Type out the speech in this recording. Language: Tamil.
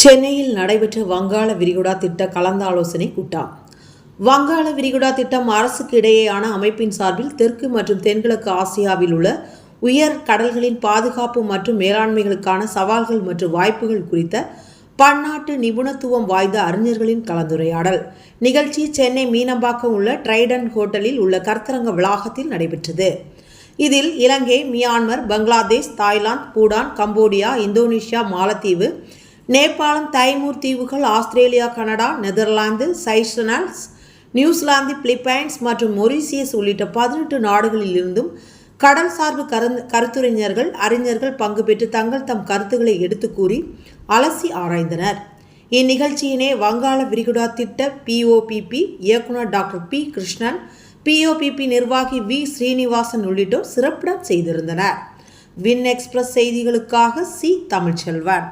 சென்னையில் நடைபெற்ற வங்காள விரிகுடா திட்ட கலந்தாலோசனை கூட்டம். வங்காள விரிகுடா திட்டம் அரசுக்கு இடையேயான அமைப்பின் சார்பில் தெற்கு மற்றும் தென்கிழக்கு ஆசியாவில் உள்ள உயர் கடல்களின் பாதுகாப்பு மற்றும் மேலாண்மைகளுக்கான சவால்கள் மற்றும் வாய்ப்புகள் குறித்த பன்னாட்டு நிபுணத்துவம் வாய்ந்த அறிஞர்களின் கலந்துரையாடல். நிகழ்ச்சி சென்னை மீனம்பாக்கம் உள்ள ட்ரைடன் ஹோட்டலில் உள்ள கர்த்தரங்க வளாகத்தில் நடைபெற்றது. இதில் Ilangai Myanmar Bangladesh Thailand Bhutan Cambodia Indonesia Malatheevu Nepalam Timor தீவுகள் Australia Canada Netherlands Seychelles New Zealand Philippines மற்றும் மொரீசியஸ் உள்ளிட்ட பதினெட்டு நாடுகளில் இருந்தும் கடல் சார்பு கருந் கருத்துரைஞர்கள் அறிஞர்கள் பங்கு பெற்று தங்கள் தம் கருத்துக்களை எடுத்து கூறி அலசி ஆராய்ந்தனர். இந்நிகழ்ச்சியினை வங்காள விரிகுடா திட்ட பிஓபிபி இயக்குனர் டாக்டர் பி கிருஷ்ணன் பிஓபிபி நிர்வாகி வி ஸ்ரீனிவாசன் உள்ளிட்டோர் சிறப்புடன் செய்திருந்தனர். வின் எக்ஸ்பிரஸ் செய்திகளுக்காக சி தமிழ்ச்செல்வன்.